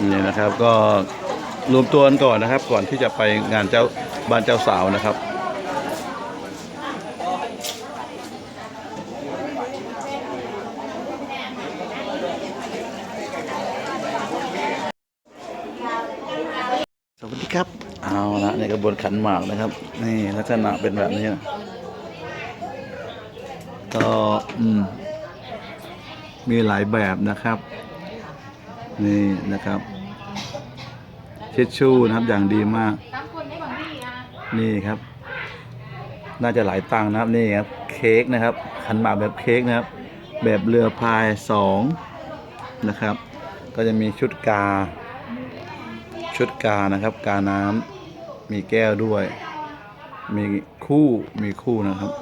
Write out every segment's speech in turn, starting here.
นี่นะครับก็รวมตัวกันก่อนนะครับ ก่อนที่จะไปงานเจ้าบ้านเจ้าสาวนะครับสวัสดีครับเอาละในกระบวนขันหมากนะครับ นี่ลักษณะเป็นแบบนี้นะก็อืมมีหลายแบบนะครับ นี่นะครับ เช็ดชู่นะครับอย่างดีมากตามคนได้บางที่อะนี่ครับ น่าจะหลายตังค์นะครับนี่ครับ เค้กนะครับ ขันหมากแบบเค้กนะครับ แบบเรือพายสองนะครับ ก็จะมีชุดกา ชุดกานะครับ กาน้ำมีแก้วด้วย มีคู่มีคู่นะครับ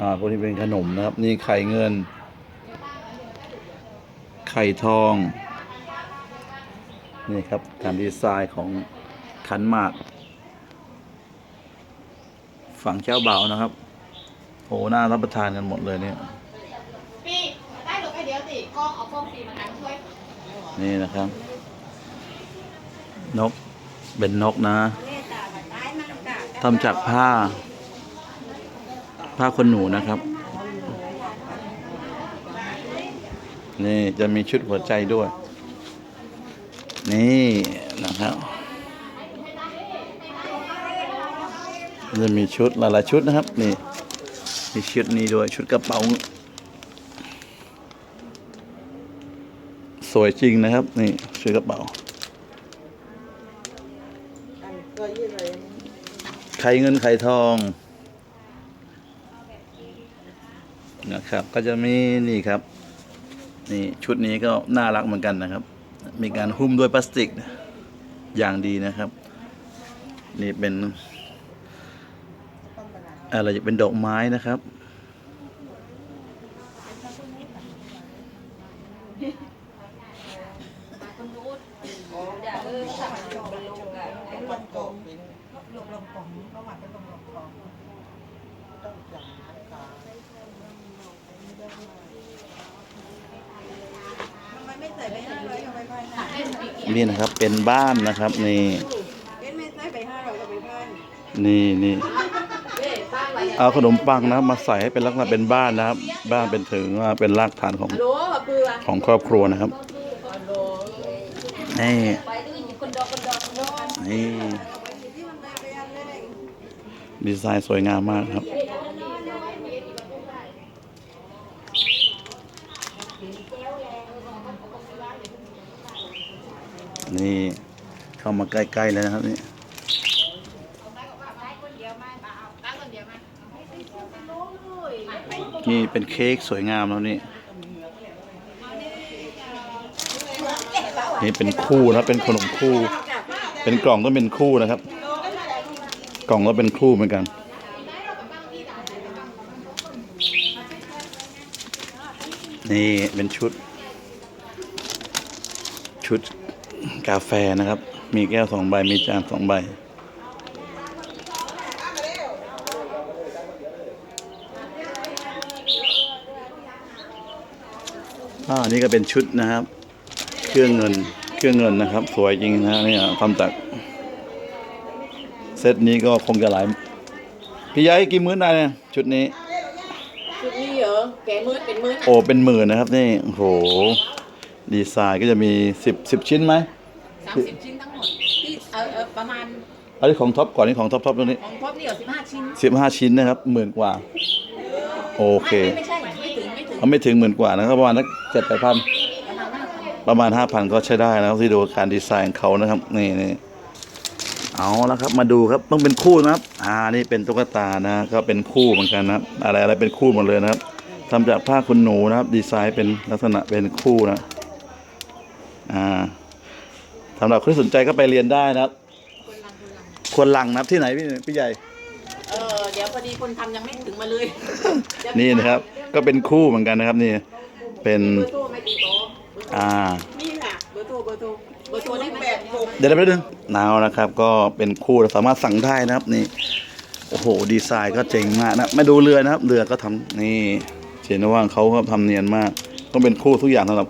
อ่าพวกนี้เป็นขนมนะครับ นี่ไข่เงินไข่ทอง นี่ครับการดีไซน์ของขันหมาก ฝั่งเจ้าเบาวนะครับโอ้น่ารับประทานกันหมดเลยเนี่ยปีได้หรือไปเดียวสิกล้องเอาโฟมสีมากันช่วยนี่นะครับ นกเป็นนกนะทำจากผ้า ผ้าขนหนูนะครับ นี่จะมีชุดหัวใจด้วย นี่นะครับจะมีชุดหลายๆชุดนะครับ นี่มีชุดนี้ด้วยชุดกระเป๋า สวยจริงนะครับ นี่ชุดกระเป๋าไข่เงินไข่ทองนะครับ ก็จะมีนี่ครับ นี่ชุดนี้ก็น่ารักเหมือนกันนะครับ มีการหุ้มด้วยพลาสติกอย่างดีนะครับ นี่เป็นอะไรจะเป็นดอกไม้นะครับ เล่นปีก นี่นะครับ เป็นบ้านนะครับ นี่นี่นี่เอาขนมปังนะมาใส่ให้เป็นลักษณะเป็นบ้านนะครับ บ้านเป็นถึงว่าเป็นรากฐานของของครอบครัวนะครับนี่นี่ดีไซน์สวยงามมากครับ นี่เข้ามาใกล้ ๆ แล้วนะครับนี่นี่เป็นเค้กสวยงามแล้วนี่ นี่เป็นคู่นะเป็นขนมคู่ เป็นกล่องต้องเป็นคู่นะครับ กล่องก็เป็นคู่เหมือนกันนี่เป็นชุด ชุด กาแฟนะครับ มีแก้วสองใบ มีจานสองใบ อ่า นี่ก็เป็นชุดนะครับ เครื่องเงิน เครื่องเงินนะครับ สวยจริงนะเนี่ยทำจากเซตนี้ก็คงจะหลาย พี่ย้ายกี่มื้อได้เนี่ยชุดนี้ ชุดนี้เหรอ แกมืดเป็นมืดโอ้ เป็นหมื่นนะครับนี่ โอ้โห ดีไซน์ก็จะมีสิบสิบชิ้นไหม สามสิบชิ้นทั้งหมดที่เออเออประมาณอันนี้ของท็อปก่อนนี่ของท็อปท็อปตัวนี้ของพบนี่เหรอสิบห้าชิ้นสิบห้าชิ้นนะครับหมื่นกว่า โอเคไม่ไม่ใช่ไม่ถึงไม่ถึงเอาไม่ถึงหมื่นกว่านะครับประมาณนักเจ็ดแปดพันประมาณห้าพันประมาณห้าพันก็ใช้ได้นะครับที่ดูการดีไซน์ของเขานะครับนี่นี่เอาแล้วครับมาดูครับต้องเป็นคู่นะครับ อ่านี่เป็นตุ๊กตานะก็เป็นคู่เหมือนกันนะครับ อะไรอะไรเป็นคู่หมดเลยนะครับทำจากผ้าขนหนูนะครับ ดีไซน์เป็นลักษณะเป็นคู่นะอ่า สำหรับคนที่สนใจก็ไปเรียนได้นะครับควรลังนะครับที่ไหนพี่พี่ใหญ่ เออเดี๋ยวพอดีคนทำยังไม่ถึงมาเลยเดี๋ยวนี่นะครับ ก็เป็นคู่เหมือนกันนะครับนี่ เป็น เบอร์โทรไม่ติดโตอ่า นี่ค่ะเบอร์โทรเบอร์โทรเบอร์โทรได้ไหมแปดหกเดี๋ยวแป๊บนึงนาวนะครับ ก็เป็นคู่สามารถสั่งได้นะครับนี่ โอ้โห ดีไซน์ก็เจ๋งมากนะมาดูเรือนะครับ เรือก็ทำนี่เห็นว่าเขาก็ทำเนียนมาก ต้องเป็นคู่ทุกอย่างสำหรับ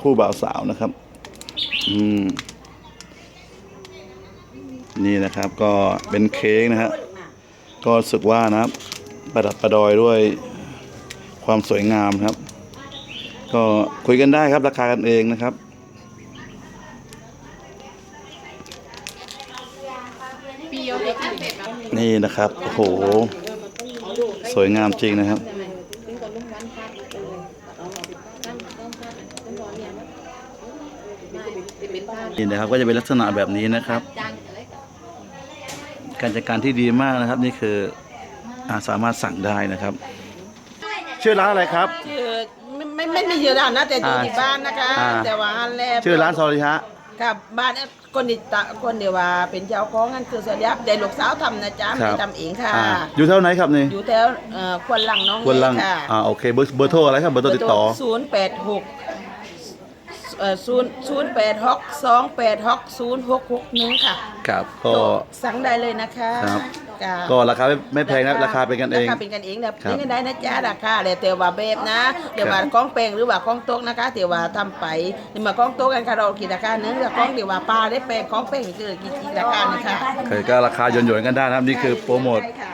คู่บ่าวสาวนะครับ อืม นี่นะครับก็เป็นเค้กนะฮะก็รู้สึกว่านะครับ ประดับประดอยด้วยความสวยงามนะครับ ก็คุยกันได้ครับราคากันเองนะครับปีเอาเด็กนั่นเป็ดแบบนี่นะครับโอ้โหสวยงามจริงนะครับ นี่นะครับก็จะเป็นลักษณะแบบนี้นะครับจางอะไร การจัดการที่ดีมากนะครับ นี่คืออาสามารถสั่งได้นะครับ ชื่อร้านอะไรครับ ชื่อไม่ไม่ไม่มีชื่อร้านนะแต่อยู่อ่าที่บ้านนะคะ อ่า แต่ว่าอันแรกชื่อร้านซอริฮะกับบ้านคนที่ตะคนเดียวว่าเป็นเจ้าของนั่นคือสวัสดีครับแต่ลูกสาวทำนะจ๊ะครัไม่บทำเองค่ะอ่าอยู่เท่าไหนครับนี่อยู่แถวเอ่อควนหลังน้องควรลังค่ะอ่าโอเคเบอร์เบอร์โทรอะไรครับเบอร์โทรติดต่อ ศูนย์แปดหก เอ่อศูนย์ศูนย์แปดหกสองแปดหกศูนย์หกหกหนึ่งค่ะครับก็ สั่งได้เลยนะคะครับค่ะก็ราคาไม่ไม่แพงนะราคาเป็นกันเอง ราคาเป็นกันเองนะครับเป็นกันได้นะจ๊ะราคาเลยแต่ว่าแบบนะเดี๋ยวว่าครับกล้องแปลงหรือว่ากล้องโต๊ะนะคะเดี๋ยวว่าทำไปเดี๋ยวมากล้องโต๊ะกันค่ะเรากี่ราคาเนื้อกับกล้องเดี๋ยวว่าปลาได้แปลงกล้องแปลงคือกี่กี่ราคานะคะเคยก็ราคาหย่อนๆกันได้นะครับนี่คือโปรโมท ใช่ค่ะ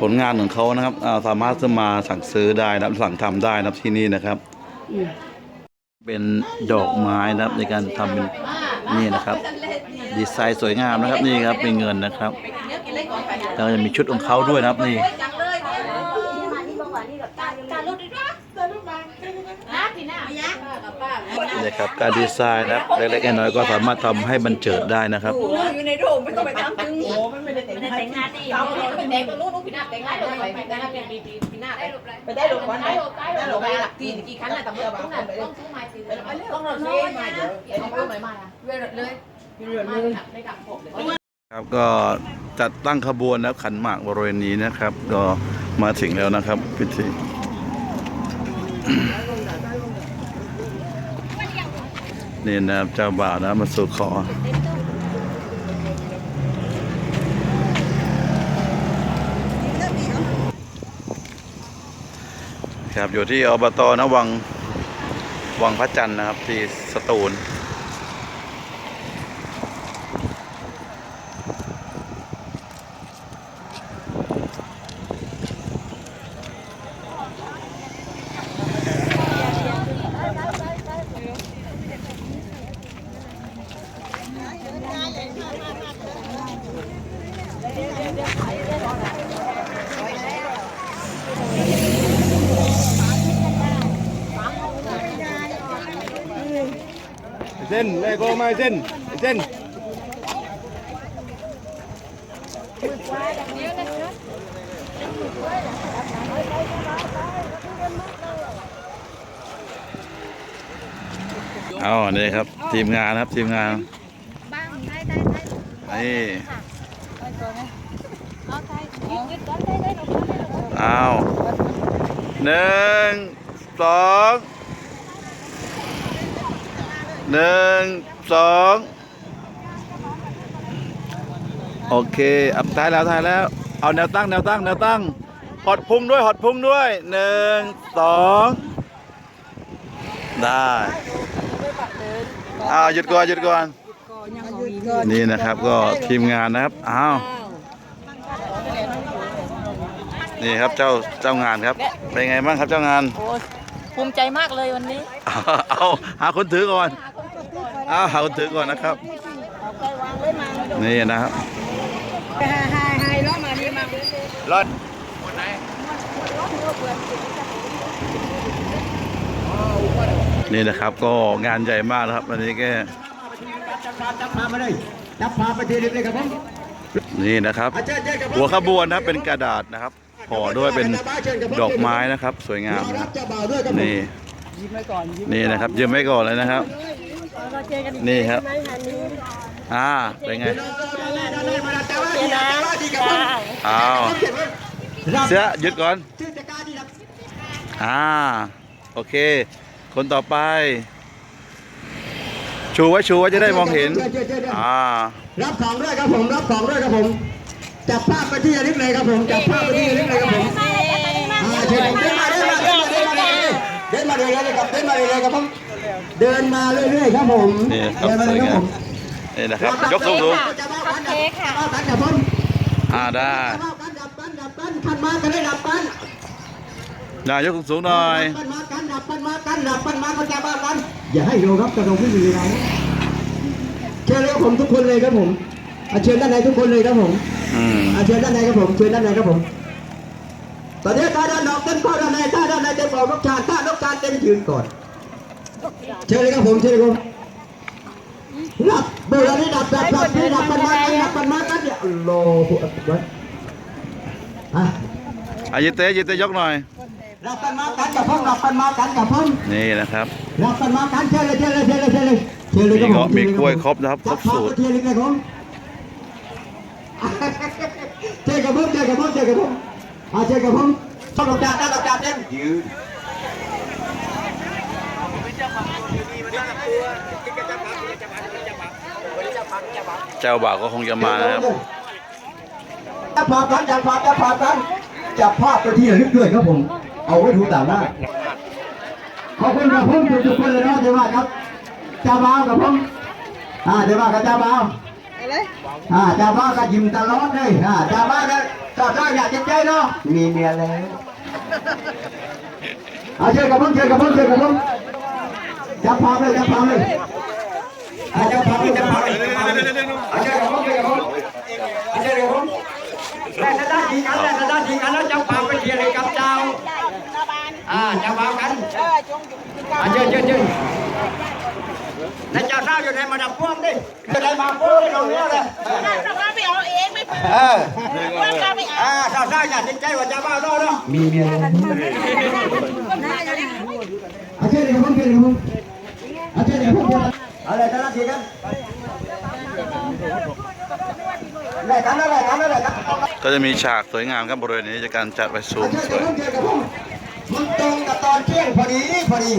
ผลงานของเขานะครับอ่าสามารถจะมาสั่งซื้อได้นะครับสั่งทำได้นะครับที่นี่นะครับ เป็นดอกไม้นะครับในการทำเป็นนี่นะครับ ดีไซน์สวยงามนะครับนี่ครับเป็นเงินนะครับแล้วก็จะมีชุดของเขาด้วยนะครับนี่ จังเลยเนี่ยการรถดีด้วยนะพี่หน้าไม่ ยักกับป้านี่ครับการดีไซน์นะครับเล็กๆน้อยๆก็สามารถทำให้บันเจิดได้นะครับอยู่ในโดมไม่ต้องไปทำจึงโอ้ไม่ไม่ได้แต่งแต่งงานดีเอาเป็นเด็กตรงนู้นพี่หน้าแต่งงานเลยไปแต่งงานเป็นปีปีพี่หน้าไปไปได้ลงวันไหนได้หลบไปหลักที่กี่ครั้งน่ะแต่เมื่อต้องต้องซื้อไม้ตีต้องเราซื้อไม้เดี๋ยวเอาเพิ่มใหม่มาเรื่อยเลยเรื่อยเลยได้กับผมเลยครับก็จัดตั้งขบวนนะครับขันหมากบริเวณนี้นะครับ ก็มาถึงแล้วนะครับพิธี นี่นะครับเจ้าบ่าวนะมาสู่ขอ ครับอยู่ที่อบตนะวังวังพระจันทร์นะครับที่สตูล เส้นไอ้โกมาเส้นเส้นเอาเนี่ยครับ ทีมงานครับทีมงานนี่เอาหนึ่งสอง หนึ่งสองโอเคอับท้ายแล้วท้ายแล้ว เอาแนวตั้งแนวตั้งแนวตั้งหอดพุงด้วยหอดพุงด้วยหนึ่งสองได้อ้าวหยุดก่อนหยุดก่อนนี่นะครับก็ทีมงานนะครับอ้าวนี่ครับเจ้าเจ้างานครับ เป็นไงบ้างครับเจ้างานโอ้ภูมิใจมากเลยวันนี้ เอาเอาหาคนถือก่อนเอาหาคนถือก่อนนะครับ นี่นะครับไฮไฮไฮล้อมาดีมากรถนี่นะครับก็งานใหญ่มากนะครับวันนี้แกจับพามาเลยจับพาไปทีนึงเลยครับผมนี่นะครับอาจารย์เชิญครับผมหัวขบวนนะครับเป็นกระดาษนะครับห่อด้วยเป็นดอกไม้นะครับ สวยงามรอนะครัรับบเจ้าบ่าวด้วยครับผมนี่นี่นะครับ ยืมไว้ก่อนเลยนะครับนี่ครับอ่า เป็นไงอ้าว เสียหยุดก่อน อ่า โอเค คนต่อไป ชูไว้ชูไว้จะได้มองเห็น อ่า รับของด้วยครับผม รับของด้วยครับผม จับภาพไปที่ระลึกเลยครับผม จับภาพไปที่ระลึกเลยครับผมอ่าเชิญผมเดินมาเดินมาเดินมาเดินมาเดินมาเดินมาเลยครับเดินมาเลยครับผมเดินมาเรื่อยๆครับผมนี่นะครับเดินมาสวยเลยคงารัมบผมนี่นะครับยกสูงสูงจะมากันดับจะมากันดับผมอ่าได้จะมากันดั บปั้นดับปั้นขันมากันได้ดับปั้นได้ยกสูงสูงหน่อยปั้นมากันดับปั้นมากันดับปั้นมาก็จะมากันอย่าให้เราครับกระโดดขึ้นอยู่ในนั้นเชิญเลยครับผมทุกคนเลยครับผมอะเชิญด้านในทุกคนเลยครับผมอืมอะเชิญด้านในครับผมเชิญด้านในครับผมตอนนี้ถ้าด้านนอกเต็มข้อด้านในถ้าด้านในเต็มออกนกชาญถ้านกชาญเต็มยืนก่อน เชิญเลยครับผมเชิญเลยครับรับเบอร์นี้ดับดับดับนี่ดับปันมากนดับปันมากันเนี่ยอัลลอฮฺอักบัรอะอายิเตยิเตยกหน่อยรับปันมากันกับผมรับปันมากันกับผมนี่นะครับรับปันมากันเชิญเลยเชิญเลยเชิญเลยเชิญเลยเชิญเลยครับผมมีกล้วยครบนะครับครบสูตรเชิญเลยครับผมเชิญกับผมเชิญกับผมเชิญกับผมอะเชิญกับผมต้องดอกจานได้ดอกจานเต็ม เจ้าบ่าวก็คงจะมานะครับจะพากันจะพาจะพากันจับภาพไปที่ระลึกด้วยครับผม เอาไว้ดูต่างหน้าขอบคุณครับผมทุกคนเลยนะเจ้าบ่าวครับเจ้าบ่าวกับผมอ่าเจ้าบ่าวกับเจ้าบ่าวอ่าเจ้าบ่าวก็ยิ้มตลอดเลยอ่าเจ้าบ่าวก็ก็ก็อยากจะใจเนาะมีเมียแล้วเอาเชิญกับผมเชิญกับผมเชิญกับผม จับภาพเลยจับภาพเลยอ่าจับภาพเลยจับภาพเลยเอาเชิญกับผมเชิญกับผมเอาเชิญกับผมแม่จะได้ดีกันแม่จะได้ดีกันแล้วเจ้าป่าไปเทียร์เลยกับเจ้าอ่าเจ้าป่ากันอ่าเชิญเชิญเชิญแล้วเจ้าเจ้าอยู่ในมาดับพวงดิจะได้มาพวงได้ตรงนี้เลยเราไปเอาเองไม่เออเราไปเอาอ่าเจ้าเจ้าอย่าติดใจว่าเจ้าบ้าโน่เนาะมีเมียอาเชิญเลยครับผมเชิญเลยครับผมอาเชิญเลยครับผม อะไรกันนะทีกันอะไรกันอะไรกันอะไรกันก็จะมีฉากสวยงามครับบริเวณนี้จากการจัดไว้สูงเชิญสกับวยผมเชิญกับผมมันตรงกับตอนเที่ยงพอดีพอดี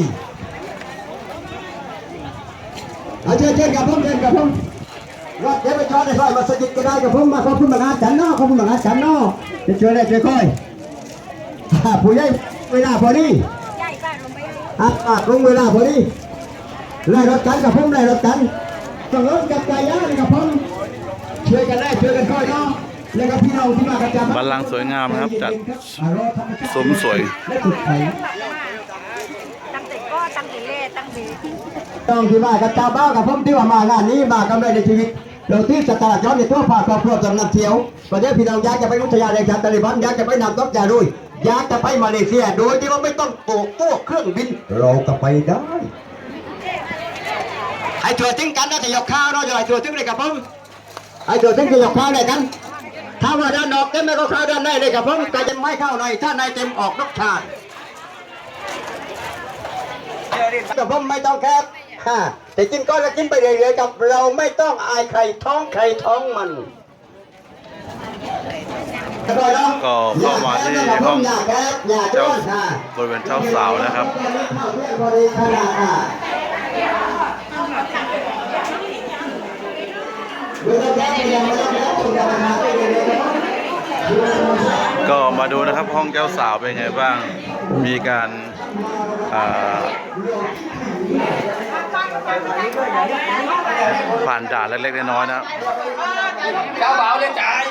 เอาเชิญเชิญกับผมเชิญกับผมรถเดี๋ยวไปจอดในซอยมัสยิดก็ได้กับผมมาขอบคุณมางานฉันเนาะขอบคุณมางานฉันเนาะจะช่วยได้ช่วยค่อยอ่าผู้ใหญ่เวลาพอดีอะอะลงเวลาพอดี ไล่รถกันกับผมไล่รถกันต้องรถกับใจย่างกับผมช่วยกันไล่ช่วยกันค่อยเนาะแล้วก็พี่น้องที่มากันจับบัลลังก์สวยงามนะครับจัดซุ้มสวยและสุดท้ายตั้งแต่ก็ตั้งแต่เล่ตั้งแต่ต้องที่มากับเจ้าบ้าวกับผมที่ว่ามางานนี้มากำไรในชีวิตเราที่สตาร์ย้อนในทั่วภาคครอบครัวจำนำเที่ยวประเดี๋ยวพี่น้องอยากจะไปรุทยาในชาติตาลิบันอยากจะไปนำต๊อกจารุยอยากจะไปมาเลเซียโดยที่ว่าไม่ต้องโกกพวกเครื่องบิน เราก็ไปได้ ไอ้ตัวทิ้งกันนะจะยกข้าวเราจะไอ้ตัวทิ้งเลยกับผมไอ้ตัวทิ้งจะยกข้าวเลยกันถ้าว่าด้านนอกเต็มไม่ก็เข้าด้านในเลยกับผมแต่จะไม่เข้าในถ้าในเต็มออกนกชาติกับผมไม่ต้องแคบฮะแต่กินก็แล้วกินไปเรื่อยๆกับเราไม่ต้องอายใครท้องใครท้องมันก็เข้ามาที่ห้องอย่าแคบอย่าเจ้าจ้อนค่ะบริเวณเจ้าสาวนะครับ บริขนาดอะไม่ต้องแคบไม่ต้องแคบคุณจะมาหาไปเรื่อยๆครับก็มาดูนะครับห้องเจ้าสาวเป็นไงบ้าง มีการอ่าผ่านด่านเล็กๆน้อยๆนะครับเจ้าบ่าวเลยจ่าย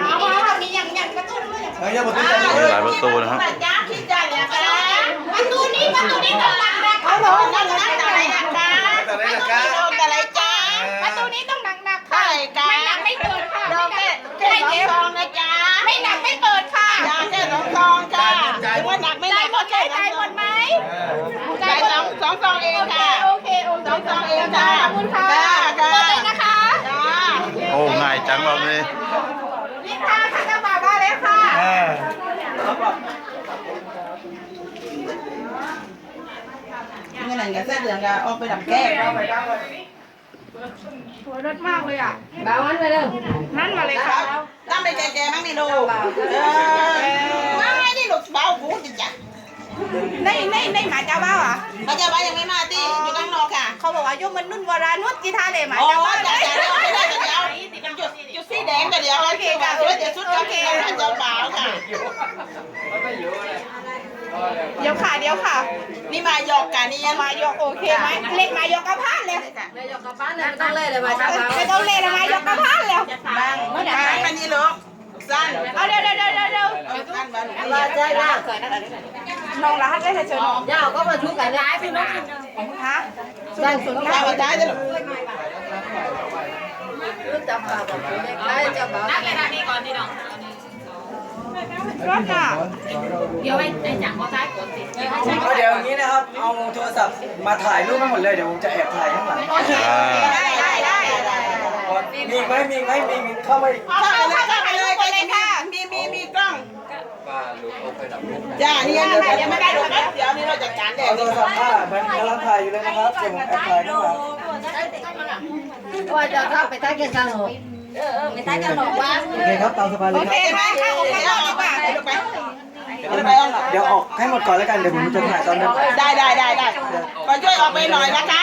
เอาว่ามีอย่างอย่างกระตุ้นด้วยเฮ้ยอย่าบอกมีหลายประตูนะครับจ้าคิดใจเนี่ยค่ะประตูนี้ประตูนี้ต้องดังนะ เขาบอกว่าดังนะอะไรนะจ๊ะประตูนี้ต้องอะไรจ้าประตูนี้ต้องดังนะค่ะไม่หนักไม่เปิดค่ะดอกแค่แค่สองซองนะจ๊ะไม่หนักไม่เปิดค่ะจ้าแค่สองซองค่ะถือว่าหนักไม่หนักก็แค่ใจหมดไหมใจสองสองซองเองค่ะโอเคโอเคสองซองเองค่ะขอบคุณค่ะค่ะนะคะจ้าโอ้ง่ายจังรอบนี้นี่ค่ะค่ะจะมาได้เลยค่ะ เมื่อไหร่จะเส้นเหลืองจะออกไปดับแก้วสวยรถมากเลยอะบ่าวันไปเลยนั่นมาเลยครับตั้งไปแก่ๆมั้งนี่ลูกไม่นี่ลูกเบาหูจิจ๊ะในในในหมาเจ้าบ้าอะมาจะมายังไม่มาตีอยู่ข้างนอกค่ะ เขาบอกว่ายุมันนุ่นวรานุชกีทาเลยหมาอ๋อเจ้าบ้าจ้าจ้าเดี๋ยวไม่ได้เดี๋ยวจุดสีแดงกันเดี๋ยวโอเคค่ะเดี๋ยวชุดโอเคค่ะเจ้าบ่าวค่ะ เดี๋ยวค่ะเดี๋ยวค่ะ นี่มายกกันนี่ยันมายกโอเคไหมเล็กมายกกระพานเลยนายกกลับบ้านเลยไม่ต้องเลยเลยมาจ้าไม่ต้องเล่นมายกกระพานแล้วบางบางอันนี้ลูกสั้นเอาเดี๋ยวเดี๋ยวเดี๋ยวเดี๋ยวมาจ้าจ้าน้องรักได้เฉยๆน้องยาวก็มาชุกกันร้ายไปนะฮะด้านสุดน้องรักได้จะจับปากแบบนี้จับปากนักเลยนะนี่ก่อนนี่น้อง รถอะเดี๋ยวไอ้ไอ้จังก็ได้กดติดก็เดี๋ยวอย่างนี้นะครับ เอาโทรศัพท์มาถ่ายรูปให้หมดเลย เดี๋ยวผมจะแอบถ่ายข้างหลังอ่าได้ได้ได้มีอีกไหมมีอีกไหมมีอีกเข้ามาอีกเข้าไปเลยเข้าไปเลยไปเลยค่ะ มีมีมีกล้องจ้านี่ยังยังไม่ได้หรอกเดี๋ยวนี้เราจัดการเดี๋ยวเอาโทรศัพท์ถ่ายมันกำลังถ่ายอยู่เลยนะครับเดี๋ยวผมแอบถ่ายข้างหลังว่าจะเข้าไปใต้กันกันหรอ เออไปใต้กันหรอว่าโอเคครับตามสบายเลยครับไหมเข้าออกมาดีกว่าไปไปเดี๋ยวออกให้หมดก่อนแล้วกันเดี๋ยวผมจะถ่ายตอนนั้นได้ได้ได้ได้ก็ช่วยออกไปหน่อยนะคะ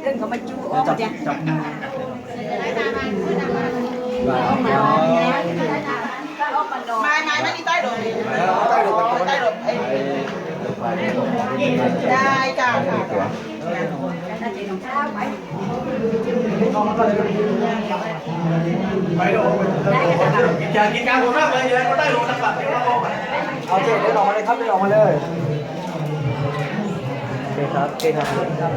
เดี๋ยวจับจับมือไม่ไม่ไม่ได้ใต้หลบใต้หลบได้จ้า ไปก่อนใต้หลบได้จ้าค่ะเอาเจ๊เดินออกมาเลยครับเดินออกมาเลยโอเคครับโอเคครับ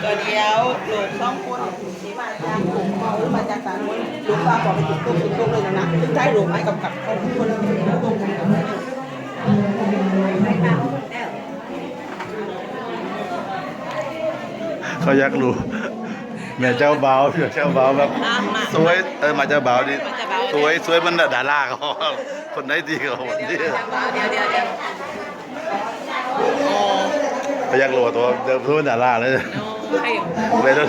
เดียวหลบสองคนที่มาจากกลุ่มเขามาจากสารคนลูกป้าบอกไปจุดตุ้มจุดตุ้มเลยนะนะใต้หลบไม้กับกับคนคนตุ้ม เขาอยากรู้แม่เจ้าบ่าวแม่เจ้าบ่าวแบบสวยเออมาเจ้าบ่าวดิสวยสวยมันดาราเขาคนไหนดีเขาคนนี้เดี๋ยวเดี๋ยวเดี๋ยวเขาอยากรู้ว่าตัวเดิมเพื่อนดาราเลยเลยแล้ว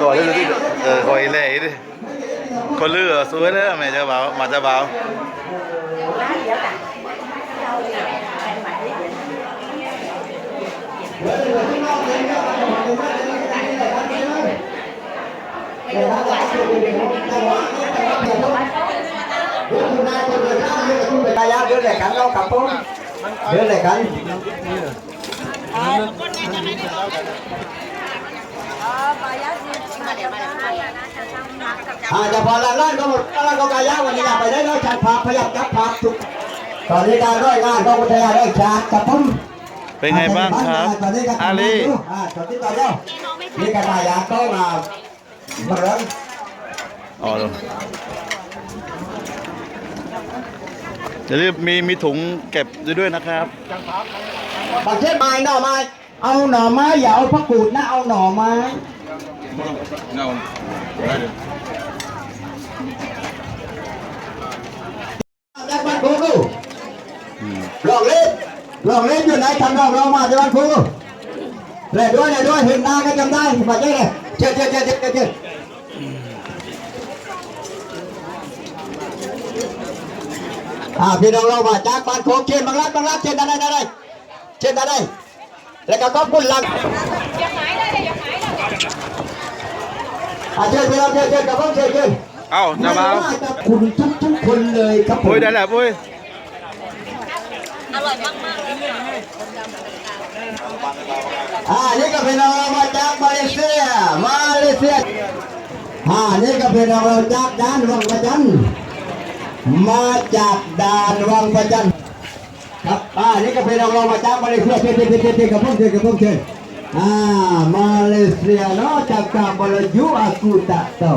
ตัวนี้ที่เออคอยเล่ดิคนลือสวยเลยแม่เจ้าบ่าวมาเจ้าบ่าวระยะเดือนไหนกันเรากับผมเดือน ไหนกันอาจะพอละล้านก็หมดล้านก็กายะวันนี้อยากไปได้แล้วจัดผักพยับจับผักทุกตอนนี้การร้อยงานก็พัทยาได้ชาติกับผมเป็นไงบ้างครับอาลีอ่าตอนนี้ตอนเดียวนี่กระต่ายยาก็มา อ๋ออย่าลืมมีมีถุงเก็บด้วยนะครับบางเช่นไม้หน่อไม้ เอาหน่อไม้อย่าเอาพักกูดนะเอาหน่อไม้จักบ้านครูกูลองเล่นลองเล่นอยู่ไหนทำลองลองมาจากบ้านครูเล่นด้วยเล่นด้วยเห็นหน้าก็จำได้มาเจ๊เลยเจ๊เจ๊เจ๊เจ๊เจ๊ อ่าพี่น้องเรามาจากบ้านโคกเชนบางรักบางรักเชนอะไรอะไรเชนอะไรแล้วก็ขอบคุณหลังอ่าเชิญพี่น้องเชิญเชิญกับผมเชิญเชิญเอ้าเจ้าบ่าวไม่ว่าจะคุณทุกทุกๆคนเลยครับผมปุ้ยได้แหละปุ้ยอ่านี่ก็เป็นเรามาจากมาเลเซียมาเลเซียอ่านี่ก็เป็นเราจากด่านวังประจันทร์ มาจากด่านวังประจันทร์ครับอ่านี่ก็เป็นเรามาจากมาเลเซียเชิญเชิญเชิญเชิญเชิญกับผมเชิญกับผมเชิญอ่ามาเลเซียเนาะจากกาบลยูอากูตะเตา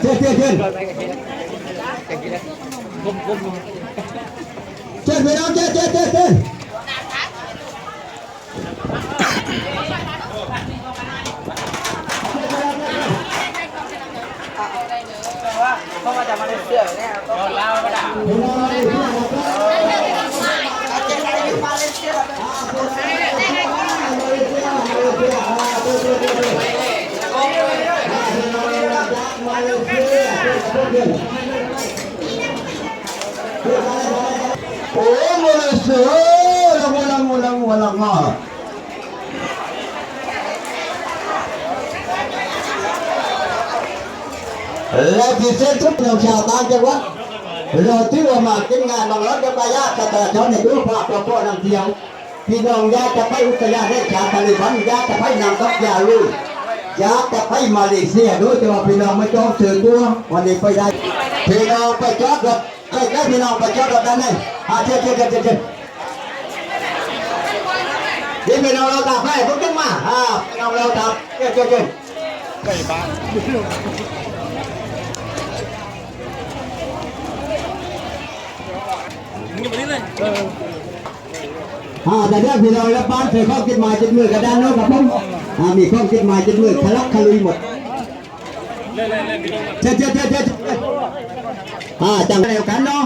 เชิญเชิญเชิ ญเชิญพี่น้องเชิญเชิญเชิญเชิญ เพราะว่าจะมาเสือเนี่ยก็เล่าก็ได้เจ๊ใครอยู่มาเลเซีย โอ้โมเลเซียละโมละโมละโมละงอ และที่เส้นทุกเราชาวต่างจังหวัดเราที่ว่ามากินงานบางรถกับญาติแต่ชาในตัวภาพเราพ่อนำเที่ยวพี่น้องญาติจะไปอุทยานแห่งชาติทะเลพันญาติจะไปนำตักยาลุยญาติจะไปมาเลเซียด้วยแต่ว่าพี่น้องไม่ต้องซื้อตัววันนี้ไปได้พี่น้องไปจอดรถใกล้ๆพี่น้องไปจอดรถด้านในอาเชิญเชิญเชิญเชิญเชิญนี่พี่น้องเราตาแพ้พวกขึ้นมาอ่าพี่น้องเราตาเชิญเชิญเชิญ อ่าแต่เรื่องพี่น้องและบ้านเคยข้อคิดมาจิตมือกับด้านโน้นครับผมอ่ามีข้อคิดมาจิตมือทะลักทะลุยหมดเจ๊เจ๊เจ๊เจ๊อ่าจังเดียวกันเนาะ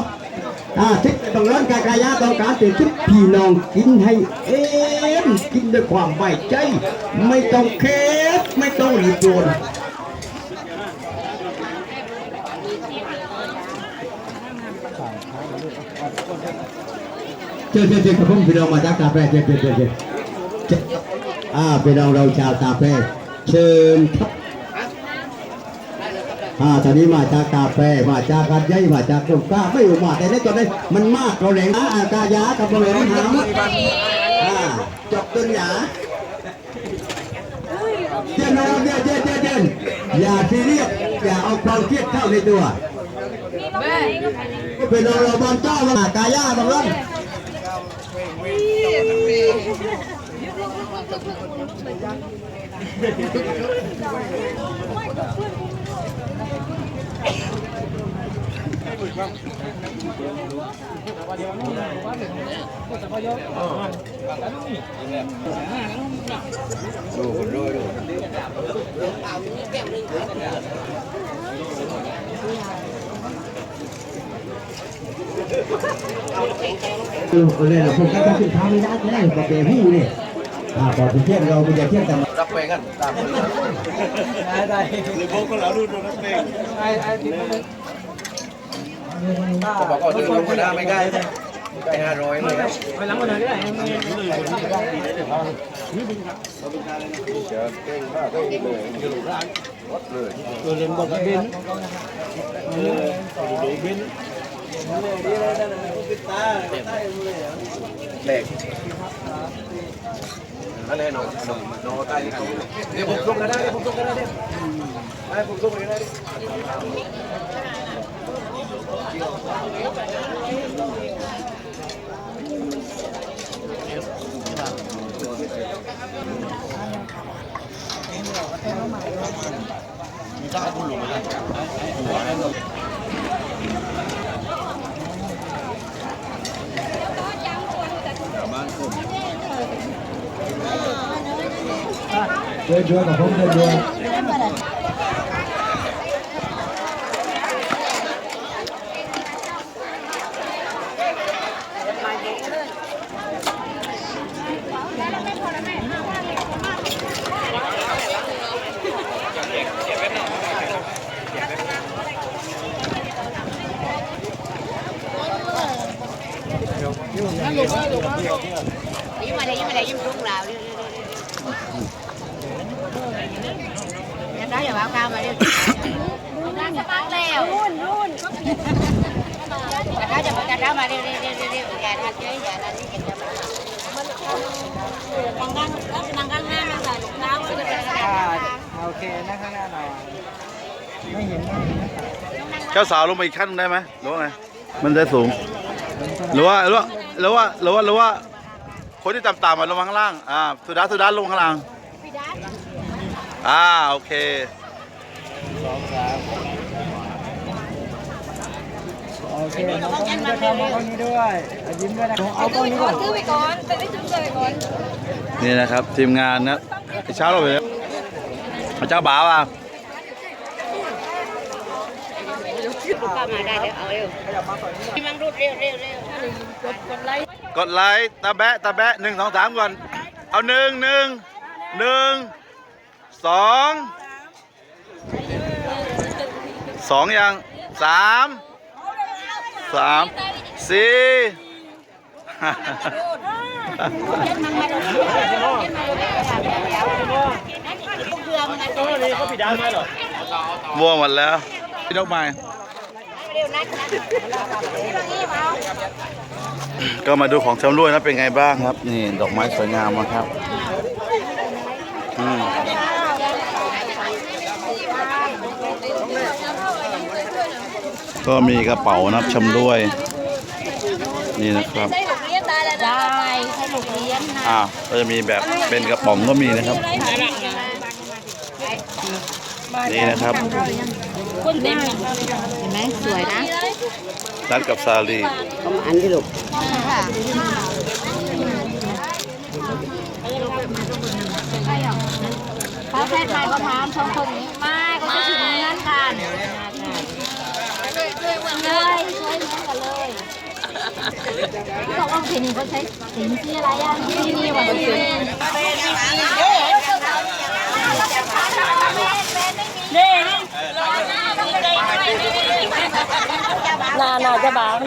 อ่าทิศต้องเล่นกากายาต้องการตื่นทิศพี่น้องกินให้เอ็มกินด้วยความไว้ใจ ไม่ต้องเคสไม่ต้องรีบด่วน เจ๊เจ๊เจ๊ครับผมพี่น้องมาจากตาแปรเจเจ๊เจ๊เจ๊เจ๊อ่าพี่น้องเราชาวตาแปรเชิญครับอ่าตอนนี้มาจากกาแฟมาจากกัดใหญ่มาจากกรุงก้าไม่อยู่มาแต่ในตอนนี้มันมากเราแหลงอากายากับเราแหลงหามอ่าจบตุนหยาเจนเราเนี่ยเจนเจนเจนอย่าซีเรียสอย่าเอาความเครียดเข้าในตัวก็เป็นเราเราบอลเจ้ามากายาบางร่อน คือ เลยเราพวกกันต้องขึ้นท้าไม่ได้ก็ได้กับเบบี้เนี่ยอ่าพอถึงเที่ยงเราไม่ได้เที่ยงแต่รับไปกันตามคนได้ได้หรือพวกก็เราดูดูนักเพลงไอ้ไอ้ที่มันเขาบอกว่าเดินลงมาได้ไม่ได้ได้ห้าร้อยเลยนะไปล้างมันหน่อยก็ได้ตัวเล่นบอลเบนเบนแหลกอะไรหน่อยหน่อยน้องใต้ที่เขาเดี๋ยวผมส่งกันได้เดี๋ย วผมส่งกันได้เดี๋ยวให้ผมส่งกันได้เดินเดือนกับผมเดินเดือน ยิ้มมาเลยยิ้มมาเลยยิ้มรุ่งราวอย่าได้อย่าเอาข้าวมาดิร้านจะมาแล้วรุ่นรุ่นอย่าได้จะมาจะได้มาเร็วเร็วเร็วเร็วอย่าทันเยอะอย่าทันนี่อย่ามานั่งกันนั่งกันหน้านั่งกันน้ำก็จะ โอเคนั่งข้างหน้าหน่อยไม่เห็นเจ้าสาวลงไปอีกขั้นได้ไหมหรือว่าไงมันจะสูง หรือว่าหรือว่าหรือว่าหรือว่าหรือว่า คนที่ต่ำๆมาลงมาข้างล่างอ่าสุดาสุดาลงข้างล่างอ่าโอเค โอเคน้องคนนี้ด้วยครับน้องคนนี้ด้วยยิ้มด้วยนะเอากล้องนี้ก่อนซื้อไปก่อนไปได้ซื้อไปก่อนนี่นะครับทีมงานนะเช้าเราไปแล้วเจ้าบ่าวอะก็มาได้เดี๋ยวเอาเร็วมันรุดเร็วเร็วเร็วกดไลค์ตาแบะตาแบะหนึ่งสองสามก่อน เอาหนึ่งหนึ่งหนึ่งสองสองยังสาม สามสี่วัวหมดแล้วพี่ดอกไม้ก็มาดูของชำร่วยนะเป็นไงบ้างครับ นี่ ดอกไม้สวยงามนะครับ อืม ก็มีกระเป๋านับชำด้วย นี่นะครับได้ใช้หนูเลี้ยงนะอ่าก็จะมีแบบเป็นกระป๋องก็มีนะครับ นี่นะครับคนเต็มเห็นไหมสวยนะนัดกับซาลีก็มาอันที่หลูกเขาแค่ไม้มะพร้าวสองคนนี้ไม่ก็จะถึงเงื่นกัน เลยใช้เหมือนกันเลยตกลงสีนี้เขาใช้สีสีอะไรอ่ะสีนี้ว่าสีนี่นานาจะบาง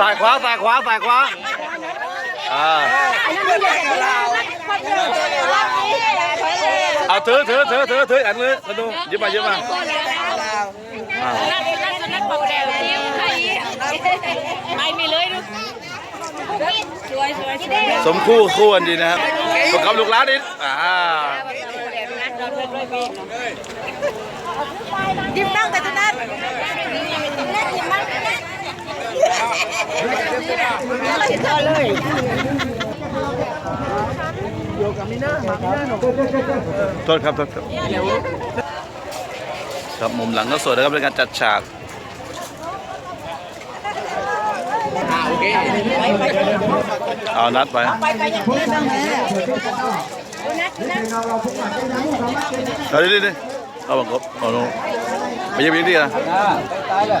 สายขวาสายขวาสายขวา เอาเอาถือถือถือถือถืออันนี้มาดูยืมมายืมมาสมคู่คู่กันดีนะครับประกอบลูกล้านนิดอ่ายิ้มบ้างแต่ตุนัดยิ้มบ้าง โทษครับโทษครับครับมุมหลังก็สวยนะครับในการจัดฉากเอานัดไปเอาดิดิดิเอาบังกบเอาโน่ไม่ใช่ไม่ใดิอะตายเลย